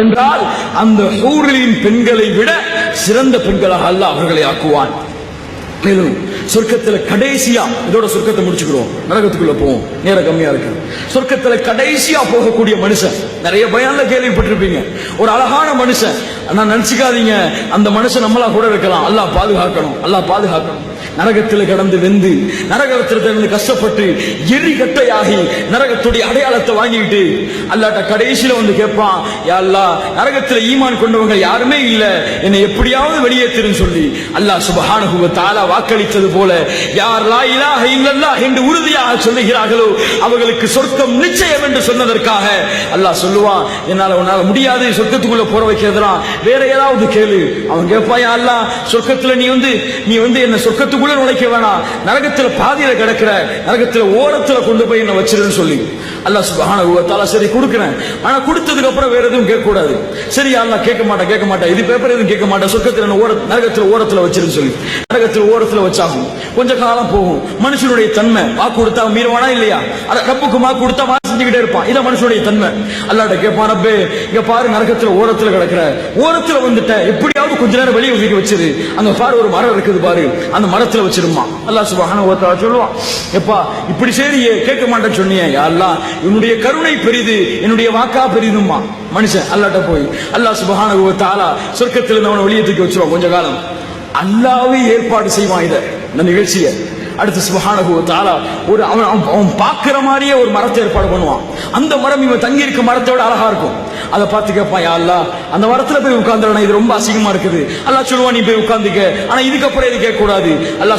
என்றால் அந்த ஊரின் பெண்களை விட சிறந்த பெண்களாக அல்லாஹ் அவர்களை ஆக்குவான். மேலும் சொர்க்கத்துல கடைசியா இதோட சொர்க்கத்தை முடிச்சுக்கிறோம். நரகத்துக்குள்ள போவோம். நேரம் கம்மியா இருக்கு. சொர்க்கத்துல கடைசியா போகக்கூடிய மனுஷன் நிறைய பயான்ல கேள்விப்பட்டிருப்பீங்க. ஒரு அழகான மனுஷன். நான் நினைச்சுக்காதீங்க. அந்த மனுஷன் நம்மளா கூட இருக்கலாம். அல்லாஹ் பாதுகாக்கணும். அல்லா பாதுகாக்கணும். நரகத்தில் கடந்து வெந்து நரகத்திலிருந்து கஷ்டப்பட்டு எரி கட்டையாகி நரகத்துடைய அடையாளத்தை வாங்கிட்டு அல்லாட்ட கடைசியில வந்து கேட்பான் யா நரகத்தில் ஈமான் கொண்டவங்க யாருமே இல்ல. என்னை எப்படியாவது வெளியேற்றுன்னு சொல்லி அல்லாஹ் சுபஹானஹு தாலா வாக்களித்தது போல யார் லா இலாஹ என்று உறுதியாக சொல்லுகிறார்களோ அவர்களுக்கு சொர்க்கம் நிச்சயம் என்று சொன்னதற்காக அல்லாஹ் சொல்லுவான் என்னால உன்னால முடியாது சொர்க்கத்துக்குள்ள போற வைக்கிறதுலாம். வேற ஏதாவது கேளு. அவன் கேட்பான் யா அல்லாஹ் சொர்க்கத்துல நீ வந்து நீ வந்து என்ன சொர்க்கத்துக்குள்ள நுழைக்க வேணாம். நரகத்துல பாதியில கிடக்கிற நரகத்துல ஓரத்துல கொண்டு போய் என்ன வச்சிருன்னு சொல்லி. அல்லா சுப்ஹானஹு வ சரி கொடுக்குறேன். ஆனா கொடுத்ததுக்கு அப்புறம் வேற எதுவும் கேட்க கூடாது சரி அல்லாஹ் கேட்க மாட்டேன் கேட்க மாட்டேன். இது பேப்பர் எதுவும் கேட்க மாட்டேன். சொர்க்கத்துல ஓர நரகத்துல ஓரத்துல வச்சிருன்னு சொல்லி. நரகத்துல ஓரத்துல வச்சாகும். கொஞ்ச காலம் போகும். மனுஷனுடைய தன்மை வாக்கு கொடுத்தா மீறுவானா இல்லையா? அத ரப்புக்கு வாக்கு கொடுத்தா வாக்கு இருப்பான். இதான் மனுஷனுடைய தன்மை. அல்லாட்ட கேட்பான் அப்பே இங்க பாரு நரகத்துல ஓரத்துல கிடக்குற. ஓரத்துல வந்துட்ட எப்படியாவது கொஞ்ச நேரம் வெளியே ஒதுக்கி வச்சிரு. அங்க பாரு ஒரு மரம் இருக்குது பாரு. அந்த மரத்துல வச்சிருமா அல்லாஹ் சுபஹானஹு வ சொல்லுவான். எப்பா இப்படி சரியே கேட்க மாட்டேன்னு சொன்னியே. யாரெல்லாம் என்னுடைய கருணை பெரிது என்னுடைய வாக்கா பெரிதும்மா. மனுஷன் அல்லாட்ட போய் அல்லாஹ் சுபஹான தாலா தஆலா சொர்க்கத்துல இருந்து அவனை வெளியே தூக்கி வச்சிருவான் கொஞ்ச காலம். அல்லாவே ஏற்பாடு செய்வான் இத இந்த நிகழ்ச்சியை. அடுத்து சுபஹானகு தாலா ஒரு அவன் அவன் அவன் மாதிரியே ஒரு மரத்தை ஏற்பாடு பண்ணுவான். அந்த மரம் இவன் தங்கி இருக்க மரத்தோட அழகா இருக்கும். அதை பார்த்து கேட்பான் யா அந்த மரத்தில் போய் உட்காந்துடணும் இது ரொம்ப அசிங்கமா இருக்குது. அல்லாஹ் சொல்லுவான் நீ போய் உட்காந்துக்க ஆனா இதுக்கப்புறம் இது கேட்க கூடாது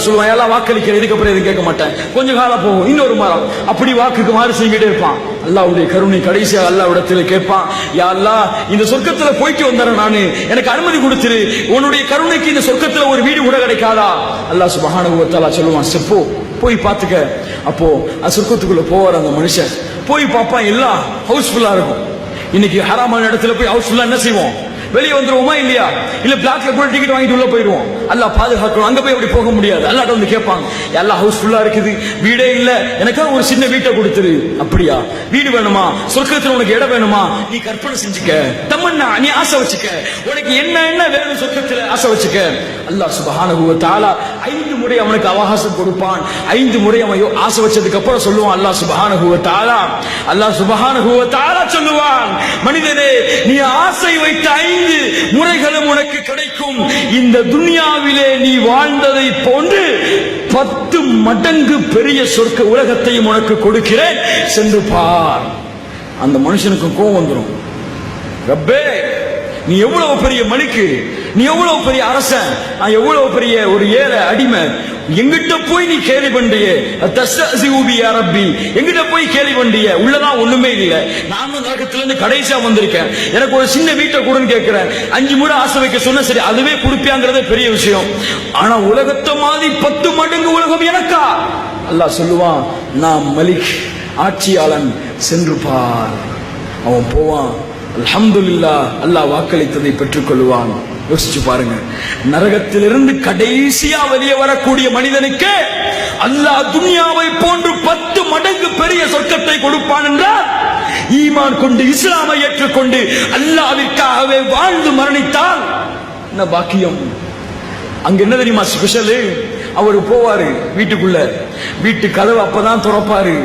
சொல்லுவான் எல்லாம் வாக்களிக்கிற. இதுக்கப்புறம் எதுவும் கேட்க மாட்டேன். கொஞ்சம் காலம் போகும். இன்னொரு மரம் அப்படி வாக்குக்கு மாறு செஞ்சுட்டே இருப்பான். அல்லாவுடைய கருணை கடைசியா அல்லாஹ்விடத்தில் கேட்பான். யா அல்லாஹ் இந்த சொர்க்கத்துல போயிட்டு வந்தேன் நானு. எனக்கு அனுமதி கொடுத்துரு. உன்னுடைய கருணைக்கு இந்த சொர்க்கத்துல ஒரு வீடு கூட கிடைக்காதா? அல்லாஹ் சுபஹானஹு சொல்லுவான் செப்போ போய் பார்த்துக்க. அப்போ அந்த சொர்க்கத்துக்குள்ள போவார் அந்த மனுஷன். போய் பார்ப்பான் எல்லாம் ஹவுஸ்ஃபுல்லா இருக்கும். இன்னைக்கு ஹராமான இடத்துல போய் ஹவுஸ்ஃபுல்லா என்ன செய்வோம்? வெளியே வந்துருவோமா இல்லையா? இல்ல பிளாக்ல கூட டிக்கெட் வாங்கிட்டு உள்ள போயிடுவோம். அல்ல பாதுகாக்கணும். அங்க போய் அப்படி போக முடியாது. அல்லாட்ட வந்து கேட்பாங்க எல்லாம் ஹவுஸ் ஃபுல்லா இருக்குது. வீடே இல்ல. எனக்கா ஒரு சின்ன வீட்டை கொடுத்துரு. அப்படியா? வீடு வேணுமா? சொர்க்கத்துல உனக்கு இடம் வேணுமா? நீ கற்பனை செஞ்சுக்க. தம்மண்ணா நீ ஆசை வச்சுக்க. உனக்கு என்ன என்ன வேணும் சொர்க்கத்துல ஆசை வச்சுக்க. அல்லாஹ் சுபஹானஹு வ தஆலா ஐந்து முறை அவனுக்கு அவகாசம் கொடுப்பான். ஐந்து முறை அவன் ஆசை வச்சதுக்கு அப்புறம் சொல்லுவான் அல்லாஹ் சுபஹான வ அல்லாஹ் சுபஹான வ சொல்லுவான் மனிதனே நீ ஆசை வைத்த ஐந்து முறைகளும் உனக்கு கிடைக்கும். இந்த துனியாவிலே நீ வாழ்ந்ததை போன்று பத்து மடங்கு பெரிய சொர்க்க உலகத்தையும் உனக்கு கொடுக்கிறேன். சென்று பார். அந்த மனுஷனுக்கு கோவம் வந்துடும் ரப்பே நீ எவ்வளவு பெரிய மணிக்கு நீ எவ்வளவு பெரிய அரசன்? நான் எவ்வளவு பெரிய ஒரு ஏழை அடிமை? எங்கிட்ட போய் நீ கேலி பண்றிய? தஸ்தூபி ரப்பி. எங்கிட்ட போய் கேலி பண்றிய? உள்ளதான் ஒண்ணுமே இல்ல. நானும் நரகத்துல இருந்து கடைசியா வந்திருக்கேன். எனக்கு ஒரு சின்ன வீட்டை கொடுன்னு கேட்கிறேன். அஞ்சு மூட ஆசை வைக்க சொன்ன சரி அதுவே கொடுப்பியாங்கிறதே பெரிய விஷயம். ஆனா உலகத்தை மாதிரி பத்து மடங்கு உலகம் எனக்கா? அல்லாஹ் சொல்லுவான் நான் மலிக் ஆட்சியாளன் சென்று பார். அவன் போவான். அல்ஹம்துலில்லாஹ் அல்லாஹ் வாக்களித்ததை பெற்றுக் கொள்வான் யோசிச்சு பாருங்க. நரகத்திலிருந்து கடைசியா வெளியே வரக்கூடிய மனிதனுக்கு அல்லாஹ் துன்யாவை போன்று பத்து மடங்கு பெரிய சொர்க்கத்தை கொடுப்பான் என்றால் ஈமான் கொண்டு இஸ்லாமை ஏற்றுக்கொண்டு அல்லாவிற்காகவே வாழ்ந்து மரணித்தால் என்ன பாக்கியம்? அங்க என்ன தெரியுமா ஸ்பெஷலு அவர் போவாரு வீட்டுக்குள்ள. வீட்டு கதவு அப்பதான் திறப்பாரு.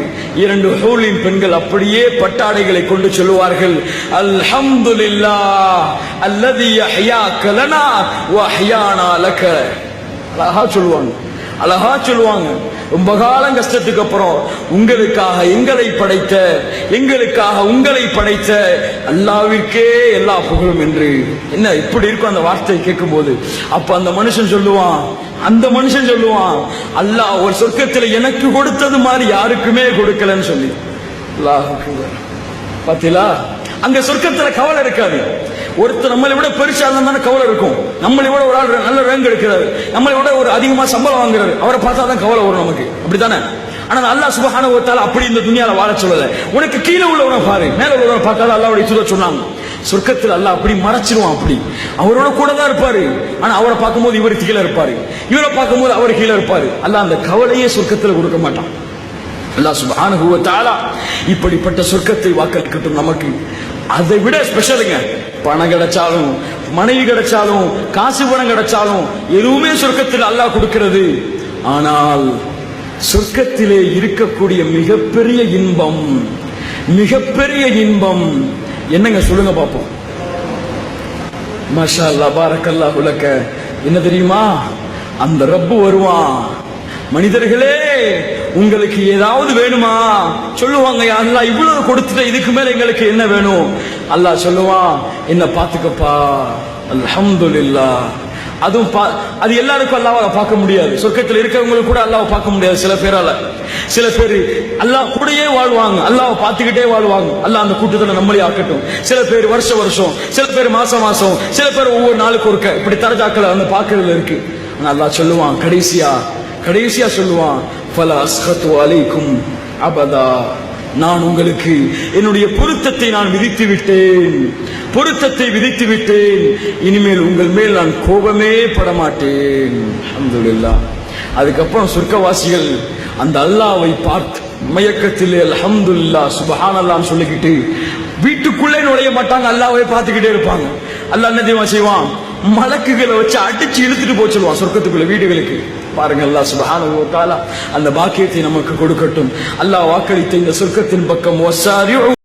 இரண்டு ஹூலின் பெண்கள் அப்படியே பட்டாடைகளை கொண்டு சொல்லுவார்கள் அல்ஹம்துலில்லாஹ் அல்லது அஹ்யாக்க கலனா வ அஹ்யானா அழகா சொல்லுவாங்க. அழகா சொல்லுவாங்க. ரொம்ப காலம் கஷ்டத்துக்கு அப்புறம் உங்களுக்காக எங்களை படைத்த எங்களுக்காக உங்களை படைத்த அல்லாவிற்கே எல்லா புகழும் என்று. என்ன இப்படி இருக்கும் அந்த வார்த்தையை கேட்கும்போது. அப்ப அந்த மனுஷன் சொல்லுவான் அந்த மனுஷன் சொல்லுவான் அல்லாஹ் ஒரு சொர்க்கத்துல எனக்கு கொடுத்தது மாதிரி யாருக்குமே கொடுக்கலன்னு சொல்லி. அல்லாஹ் பாத்தீங்களா? அங்க சொர்க்கத்துல கவலை இருக்காது. ஒருத்தர் நம்மளை விட பெருசா இருந்தா கவலை இருக்கும். நம்மளை விட ஒரு ஆள் நல்ல ரேங்க் எடுக்கிறாரு. நம்மளை விட ஒரு அதிகமா சம்பளம் வாங்குறாரு. அவரை பார்த்தா தான் கவலை வரும் நமக்கு. அப்படித்தானே? ஆனா அல்லாஹ் சுபஹான ஒருத்தால அப்படி இந்த துணியால வாழ சொல்லல. உனக்கு கீழே உள்ளவனை பாரு மேல உள்ளவனை பார்த்தாலும் அல்லாவுடைய தூதர் சொன்னாங்க. சொர்க்கத்தில் அல்லாஹ் அப்படி மறைச்சிருவான் அப்படி. அவரோட கூட தான் இருப்பாரு. ஆனா அவரை பார்க்கும்போது இவர் கீழே இருப்பாரு. இவரை பார்க்கும்போது அவர் கீழே இருப்பாரு. அல்ல அந்த கவலையே சொர்க்கத்தில் கொடுக்க மாட்டான். அல்லாஹ் சுப்ஹானஹு வ தஆலா இப்படிப்பட்ட சொர்க்கத்தை வாக்களிக்கட்டும் நமக்கு. அதை விட ஸ்பெஷலுங்க பணம் கிடைச்சாலும் மனைவி கிடைச்சாலும் காசு பணம் கிடைச்சாலும் எதுவுமே சொர்க்கத்தில் அல்லாஹ் கொடுக்கிறது. ஆனால் சொர்க்கத்திலே இருக்கக்கூடிய மிகப்பெரிய இன்பம் மிகப்பெரிய இன்பம். என்னங்க சொல்லுங்க பார்ப்போம். மஷா அல்லா பாரக்கல்லா உலக்க என்ன தெரியுமா? அந்த ரப்பு வருவான். மனிதர்களே உங்களுக்கு ஏதாவது வேணுமா? சொல்லுவாங்க "யா இவ்வளவு கொடுத்துட்ட இதுக்கு மேல எங்களுக்கு என்ன வேணும்? அல்லாஹ் சொல்லுவான் என்ன பாத்துக்கப்பா அல்ஹம்துலில்லாஹ் அதுவும் பா- அது எல்லாருக்கும் அல்லாவை பார்க்க முடியாது. சொர்க்கத்தில் இருக்கிறவங்களுக்கு கூட அல்லாவை பார்க்க முடியாது சில பேரால. சில பேர் அல்லாஹ் கூடயே வாழ்வாங்க. அல்லாவை பார்த்துக்கிட்டே வாழ்வாங்க. அல்லாஹ் அந்த கூட்டத்தில் நம்மளே ஆக்கட்டும். சில பேர் வருஷ வருஷம் சில பேர் மாசம் மாசம் சில பேர் ஒவ்வொரு நாளுக்கு ஒருக்க இப்படி தரஜாக்களை அந்த பார்க்கறதுல இருக்கு. ஆனால் அல்லாஹ் சொல்லுவான் கடைசியா கடைசியா சொல்லுவான் பல அஸ்கத்து அலைக்கும் அபதா. நான் உங்களுக்கு என்னுடைய பொருத்தத்தை நான் விதித்து விட்டேன் பொருத்தத்தை விதித்து விட்டேன் இனிமேல் உங்கள் மேல் நான் கோபமே பட மாட்டேன் அதுக்கப்புறம் சொர்க்கவாசிகள் அந்த அல்லாவை பார்த்து மயக்கத்திலே சுபஹான் சுபஹானல்லாஹ்னு சொல்லிக்கிட்டு வீட்டுக்குள்ளே நுழைய மாட்டாங்க. அல்லாவை பார்த்துக்கிட்டே இருப்பாங்க. அல்லா என்ன செய்வான்? மலக்குகளை வச்சு அடிச்சு இழுத்துட்டு போக சொல்லுவான் சொர்க்கத்துக்குள்ள வீடுகளுக்கு. பாருங்க அல்லாஹ் சுபஹான வ காலா அந்த பாக்கியத்தை நமக்கு கொடுக்கட்டும். அல்லாஹ் வாக்களித்த இந்த சொர்க்கத்தின் பக்கம் ஒசாரியோ